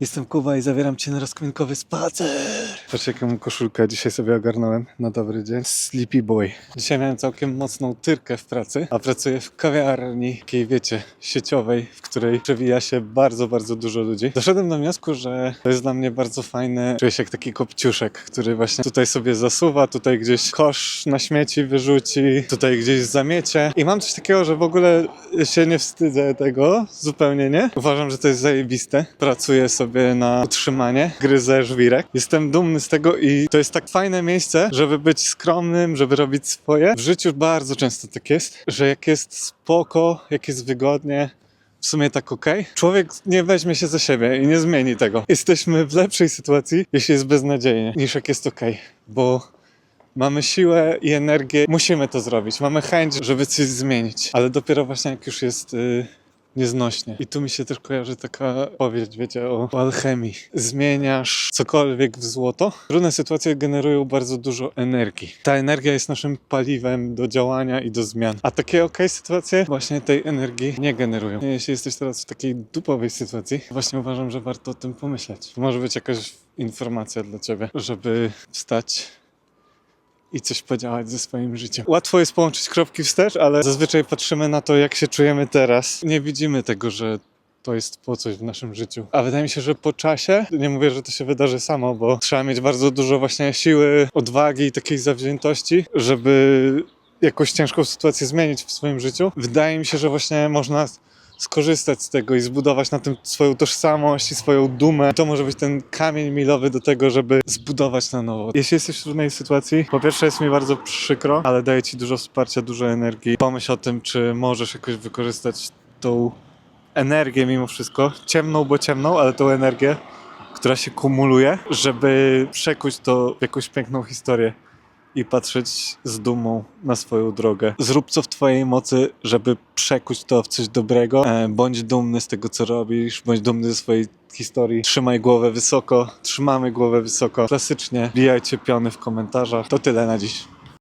Jestem Kuba i zabieram cię na rozkminkowy spacer. Patrz jaką koszulkę dzisiaj sobie ogarnąłem na dobry dzień. Sleepy Boy. Dzisiaj miałem całkiem mocną tyrkę w pracy, a pracuję w kawiarni, takiej wiecie, sieciowej, w której przewija się bardzo, bardzo dużo ludzi. Doszedłem do wniosku, że to jest dla mnie bardzo fajne. Czuję się jak taki kopciuszek, który właśnie tutaj sobie zasuwa, tutaj gdzieś kosz na śmieci wyrzuci, tutaj gdzieś zamiecie. I mam coś takiego, że w ogóle się nie wstydzę tego, zupełnie nie. Uważam, że to jest zajebiste. Pracuję sobie na utrzymanie, gryzę żwirek. Jestem dumny z tego i to jest tak fajne miejsce, żeby być skromnym, żeby robić swoje. W życiu bardzo często tak jest, że jak jest spoko, jak jest wygodnie, w sumie tak okej. Człowiek nie weźmie się za siebie i nie zmieni tego. Jesteśmy w lepszej sytuacji, jeśli jest beznadziejnie, niż jak jest okej, bo mamy siłę i energię, musimy to zrobić. Mamy chęć, żeby coś zmienić, ale dopiero właśnie jak już jest y, nieznośnie. I tu mi się też kojarzy taka powieść, wiecie, o, alchemii. Zmieniasz cokolwiek w złoto. Trudne sytuacje generują bardzo dużo energii. Ta energia jest naszym paliwem do działania i do zmian. A takie okej sytuacje właśnie tej energii nie generują. Jeśli jesteś teraz w takiej dupowej sytuacji, właśnie uważam, że warto o tym pomyśleć. Może być jakaś informacja dla ciebie, żeby wstać i coś podziałać ze swoim życiem. Łatwo jest połączyć kropki wstecz, ale zazwyczaj patrzymy na to, jak się czujemy teraz. Nie widzimy tego, że to jest po coś w naszym życiu. A wydaje mi się, że po czasie, nie mówię, że to się wydarzy samo, bo trzeba mieć bardzo dużo właśnie siły, odwagi i takiej zawziętości, żeby jakąś ciężką sytuację zmienić w swoim życiu. Wydaje mi się, że właśnie można skorzystać z tego i zbudować na tym swoją tożsamość i swoją dumę. To może być ten kamień milowy do tego, żeby zbudować na nowo. Jeśli jesteś w trudnej sytuacji, po pierwsze jest mi bardzo przykro, ale daje ci dużo wsparcia, dużo energii. Pomyśl o tym, czy możesz jakoś wykorzystać tą energię mimo wszystko, ciemną, bo ciemną, ale tą energię, która się kumuluje, żeby przekuć to w jakąś piękną historię i patrzeć z dumą na swoją drogę. Zrób co w twojej mocy, żeby przekuć to w coś dobrego. E, Bądź dumny z tego, co robisz, bądź dumny ze swojej historii. Trzymaj głowę wysoko, trzymamy głowę wysoko. Klasycznie, bijajcie piony w komentarzach. To tyle na dziś.